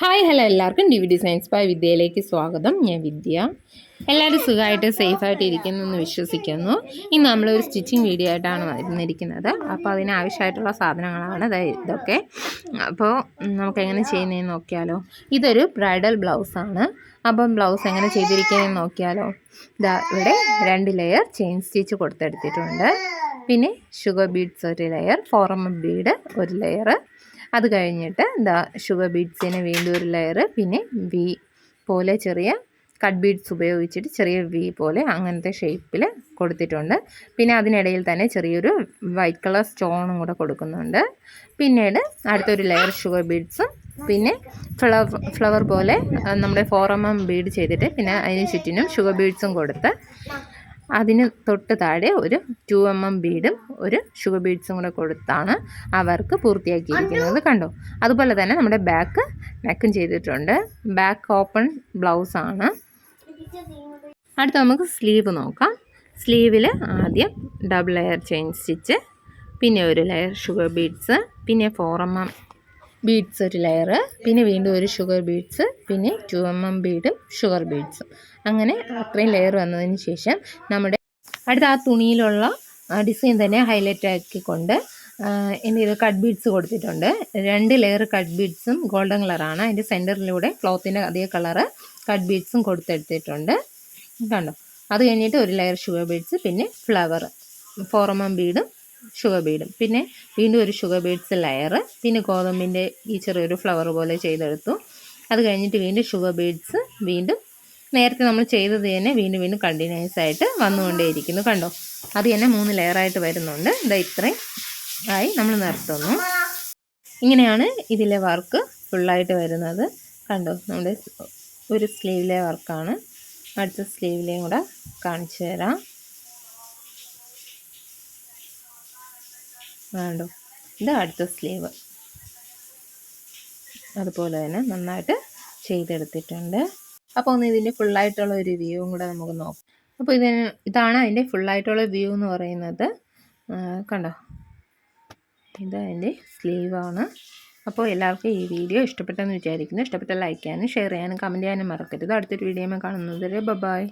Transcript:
Hi hello എല്ലാവർക്കും D V D science by വിദ്യയിലേക്ക് സ്വാഗതം. ഞാൻ വിദ്യ. എല്ലാവരും സുഖമായിട്ട് സേഫായിട്ട് ഇരിക്കുന്നു എന്ന് വിശ്വസിക്കുന്നു. ഇന്ന് നമ്മളൊരു സ്റ്റിച്ചിങ് വീഡിയോ ആയിട്ടാണ് വരുന്നിരിക്കുന്നത് അപ്പോൾ അതിനാവശ്യമായിട്ടുള്ള സാധനങ്ങളാണ്. ഇതൊക്കെ. അപ്പോൾ നമുക്ക് എങ്ങനെ ചെയ്യുന്നതെന്ന് നോക്കിയാലോ. ഇതൊരു ബ്രൈഡൽ ബ്ലൗസാണ് അപ്പം ബ്ലൗസ് എങ്ങനെ ചെയ്തിരിക്കുന്നതെന്ന് നോക്കിയാലോ. ഇതാ ഇവിടെ രണ്ട് ലെയർ ചെയിൻ സ്റ്റിച്ച് കൊടുത്തെടുത്തിട്ടുണ്ട്. പിന്നെ ഷുഗർ ബീഡ്സ് ഒരു ലെയർ ഫോറം ബീഡ് ഒരു ലെയർ അത് കഴിഞ്ഞിട്ട് എന്താ ഷുഗർ ബീഡ്സിന് വീണ്ടും ഒരു ലെയർ പിന്നെ വി പോലെ ചെറിയ കട്ട് ബീഡ്സ് ഉപയോഗിച്ചിട്ട് ചെറിയ വി പോലെ അങ്ങനത്തെ ഷേപ്പിൽ കൊടുത്തിട്ടുണ്ട്. പിന്നെ അതിനിടയിൽ തന്നെ ചെറിയൊരു വൈറ്റ് കളർ സ്റ്റോണും കൂടെ കൊടുക്കുന്നുണ്ട്. പിന്നീട് അടുത്തൊരു ലെയർ ഷുഗർ ബീഡ്സും പിന്നെ ഫ്ലവർ ഫ്ലവർ പോലെ നമ്മുടെ ഫോറമം ബീഡ് ചെയ്തിട്ട് പിന്നെ അതിന് ചുറ്റിനും ഷുഗർ ബീഡ്സും കൊടുത്ത് അതിന് തൊട്ട് താഴെ ഒരു ടു എം എം ബീഡും ഒരു ഷുഗർ ബീഡ്സും കൂടെ കൊടുത്താണ് ആ വർക്ക് പൂർത്തിയാക്കിയിരിക്കുന്നത് കണ്ടോ? അതുപോലെ തന്നെ നമ്മുടെ ബാക്ക് നെക്കും ചെയ്തിട്ടുണ്ട്. ബാക്ക് ഓപ്പൺ ബ്ലൗസാണ് അടുത്ത നമുക്ക് സ്ലീവ് നോക്കാം. സ്ലീവിൽ ആദ്യം ഡബിൾ ലെയർ ചെയിൻ സ്റ്റിച്ച് പിന്നെ ഒരു ലെയർ ഷുഗർ ബീഡ്സ് പിന്നെ ഫോർ എം എം ബീഡ്സ് ഒരു ലെയർ പിന്നെ വീണ്ടും ഒരു ഷുഗർ ബീഡ്സ് പിന്നെ ടു എം എം ബീഡും ഷുഗർ ബീഡ്സും അങ്ങനെ അത്രയും ലെയർ വന്നതിന് ശേഷം നമ്മുടെ അടുത്ത ആ തുണിയിലുള്ള ഡിസൈൻ തന്നെ ഹൈലൈറ്റ് ആക്കിക്കൊണ്ട് എന്റെ ഇത് കട്ട് ബീഡ്സ് കൊടുത്തിട്ടുണ്ട്. രണ്ട് ലെയർ കട്ട് ബീഡ്സും ഗോൾഡൻ കളറാണ് അതിന്റെ സെന്ററിലൂടെ ക്ലോത്തിന്റെ അതേ കളറ് കട്ട് ബീഡ്സും കൊടുത്തെടുത്തിട്ടുണ്ട്. കണ്ടോ? അത് കഴിഞ്ഞിട്ട് ഒരു ലെയർ ഷുഗർ ബീഡ്സ് പിന്നെ ഫ്ലവർ ഫോറമം ബീഡും ഷുഗർ ബീഡും പിന്നെ വീണ്ടും ഒരു ഷുഗർ ബീഡ്സ് ലെയർ പിന്നെ ഗോതമ്പിന്റെ ഈ ചെറിയൊരു ഫ്ലവർ പോലെ ചെയ്തെടുത്തു. അത് കഴിഞ്ഞിട്ട് വീണ്ടും ഷുഗർ ബീഡ്സ് വീണ്ടും നേരത്തെ നമ്മൾ ചെയ്തത് തന്നെ വീണ്ടും വീണ്ടും കണ്ടിന്യൂസ് ആയിട്ട് വന്നുകൊണ്ടേയിരിക്കുന്നു. കണ്ടോ? അത് തന്നെ മൂന്ന് ലെയറായിട്ട് വരുന്നുണ്ട്. ഇതാ ഇത്രയും ആയി നമ്മൾ നിർത്തുന്നു. ഇങ്ങനെയാണ് ഇതിലെ വർക്ക് ഫുള്ളായിട്ട് വരുന്നത്. കണ്ടോ? നമ്മുടെ ഒരു സ്ലീവിലെ വർക്കാണ് അടുത്ത സ്ലീവിലെയും കൂടെ കാണിച്ചു തരാം. വേണ്ടോ? ഇതാ അടുത്ത സ്ലീവ്. അതുപോലെ തന്നെ നന്നായിട്ട് ചെയ്തെടുത്തിട്ടുണ്ട്. അപ്പോൾ ഒന്ന് ഇതിന്റെ ഫുള്ളായിട്ടുള്ള ഒരു വ്യൂവും കൂടെ നമുക്ക് നോക്കാം. അപ്പോൾ ഇതിന് ഇതാണ് അതിന്റെ ഫുള്ളായിട്ടുള്ള വ്യൂ എന്ന് പറയുന്നത്. കണ്ടോ? ഇത് അതിന്റെ സ്ലീവാണ് അപ്പോൾ എല്ലാവർക്കും ഈ വീഡിയോ ഇഷ്ടപ്പെട്ടെന്ന് വിചാരിക്കുന്നു. ഇഷ്ടപ്പെട്ട ലൈക്ക് ചെയ്യാനും ഷെയർ ചെയ്യാനും കമന്റ് ചെയ്യാനും മറക്കരുത്. അടുത്തൊരു വീഡിയോ കാണുന്നത് ബൈ.